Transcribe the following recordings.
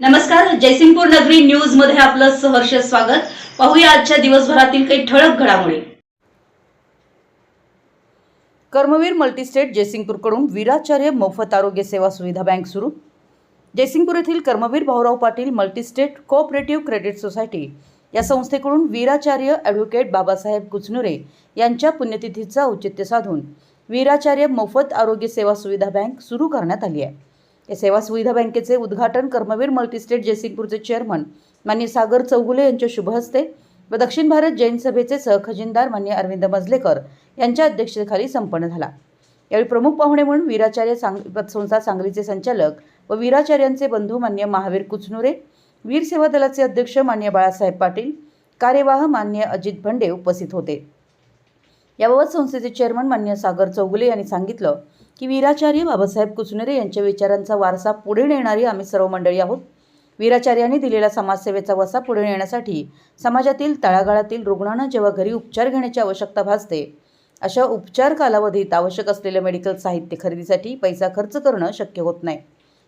नमस्कार जयसिंगपूर नगरी न्यूजमध्ये आपलं सहर्ष स्वागत. पाहूया आजच्या दिवसभरातील काही ठळक घडामोडी. कर्मवीर मल्टीस्टेट जयसिंगपूरकडून वीराचार्य मोफत आरोग्य सेवा सुविधा बँक सुरू. जयसिंगपूर येथील Karmaveer Bhaurao Patil multistate cooperative credit society या संस्थेकडून वीराचार्य ॲडव्होकेट बाबासाहेब कुचनुरे यांच्या पुण्यतिथीचं औचित्य साधून वीराचार्य मोफत आरोग्य सेवा सुविधा बँक सुरू करण्यात आली आहे. या सेवा सुविधा बँकेचे उद्घाटन कर्मवीर मल्टीस्टेट जयसिंगपूरचे चेअरमन मान्य सागर चौगुले यांच्या शुभ हस्ते व दक्षिण भारत जैन सभेचे सहखजिनदार मान्य अरविंद मजलेकर यांच्या अध्यक्षतेखाली संपन्न झाला. यावेळी प्रमुख पाहुणे म्हणून वीराचार्य सांग पतसंस्था सांगलीचे संचालक व वीराचार्यांचे बंधू मान्य महावीर कुचनुरे वीर सेवा दलाचे अध्यक्ष मान्य बाळासाहेब पाटील कार्यवाह मान्य अजित भंडे उपस्थित होते. याबाबत संस्थेचे चेअरमन मान्य सागर चौगुले यांनी सांगितलं की वीराचार्य बाबासाहेब कुचनेरे यांच्या विचारांचा वारसा पुढे नेणारी आम्ही सर्व मंडळी आहोत. वीराचार्यांनी दिलेला समाजसेवेचा वसा पुढे नेण्यासाठी समाजातील तळागाळातील रुग्णांना जेव्हा घरी उपचार घेण्याची आवश्यकता भासते अशा उपचार कालावधीत आवश्यक असलेलं मेडिकल साहित्य खरेदीसाठी पैसा खर्च करणं शक्य होत नाही.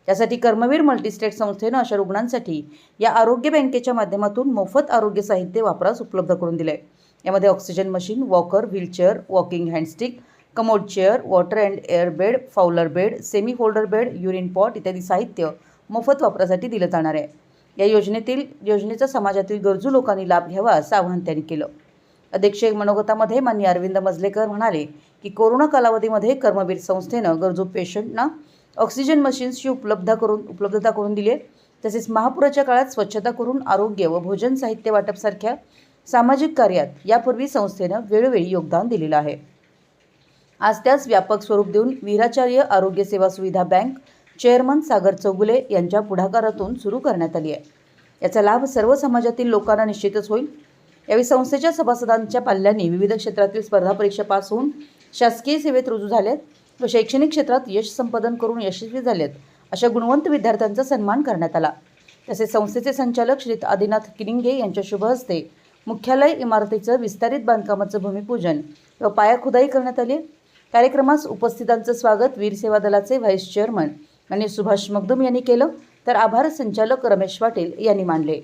त्यासाठी कर्मवीर मल्टीस्टेट संस्थेनं अशा रुग्णांसाठी या आरोग्य बँकेच्या माध्यमातून मोफत आरोग्य साहित्य वापरास उपलब्ध करून दिले यामध्ये oxygen machine walker wheelchair walking hand stick commode chair water and air bed fowler bed semi folder bed urine pot इत्यादी साहित्य मोफत वापरासाठी दिलं जाणार आहे. या योजनेतील योजनेचा समाजातील गरजू लोकांनी लाभ घ्यावा असं आवाहन त्यांनी केलं. अध्यक्ष मनोगतामध्ये मान्य अरविंद मजलेकर म्हणाले की कोरोना कालावधीमध्ये कर्मवीर संस्थेनं गरजू पेशंटना ऑक्सिजन मशीन्सची उपलब्ध करून उपलब्धता करून दिली आहे. तसेच महापुराच्या काळात स्वच्छता करून आरोग्य व भोजन साहित्य वाटपसारख्या सामाजिक कार्यात यापूर्वी संस्थेनं वेळोवेळी योगदान दिलेलं आहे. आज त्यास व्यापक स्वरूप देऊन वीराचार्य आरोग्य सेवा सुविधा बँक चेअरमन सागर चौगुले यांच्या पुढाकारातून सुरू करण्यात आली आहे. याचा लाभ सर्व समाजातील लोकांना निश्चितच होईल. यावेळी संस्थेच्या सभासदांच्या पाल्यांनी विविध क्षेत्रातील स्पर्धा परीक्षा पास होऊन शासकीय सेवेत रुजू झालेत व शैक्षणिक क्षेत्रात यश संपादन करून यशस्वी झालेत अशा गुणवंत विद्यार्थ्यांचा सन्मान करण्यात आला. तसेच संस्थेचे संचालक श्री आदिनाथ किनिंगे यांच्या शुभ हस्ते मुख्यालय इमारतीचं विस्तारित बांधकामाचं भूमिपूजन व पायाखुदाई करण्यात आली कार्यक्रमास उपस्थितांचं स्वागत वीर सेवा दलाचे व्हाईस चेअरमन आणि सुभाष मगदुम यांनी केलं तर आभार संचालक रमेश पाटील यांनी मानले.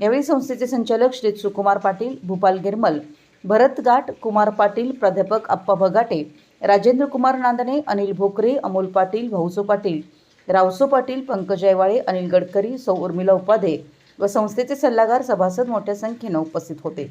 यावेळी संस्थेचे संचालक श्री सुकुमार पाटील भूपाल गिरमल भरत गाट कुमार पाटील प्राध्यापक आप्पा भगाटे राजेंद्र कुमार नांदणे अनिल भोकरे अमोल पाटील भाऊसो पाटील रावसो पाटील पंकज जयवाळे अनिल गडकरी सौ उर्मिला उपाधे व संस्थेचे सल्लागार सभासद मोठ्या संख्येनं उपस्थित होते.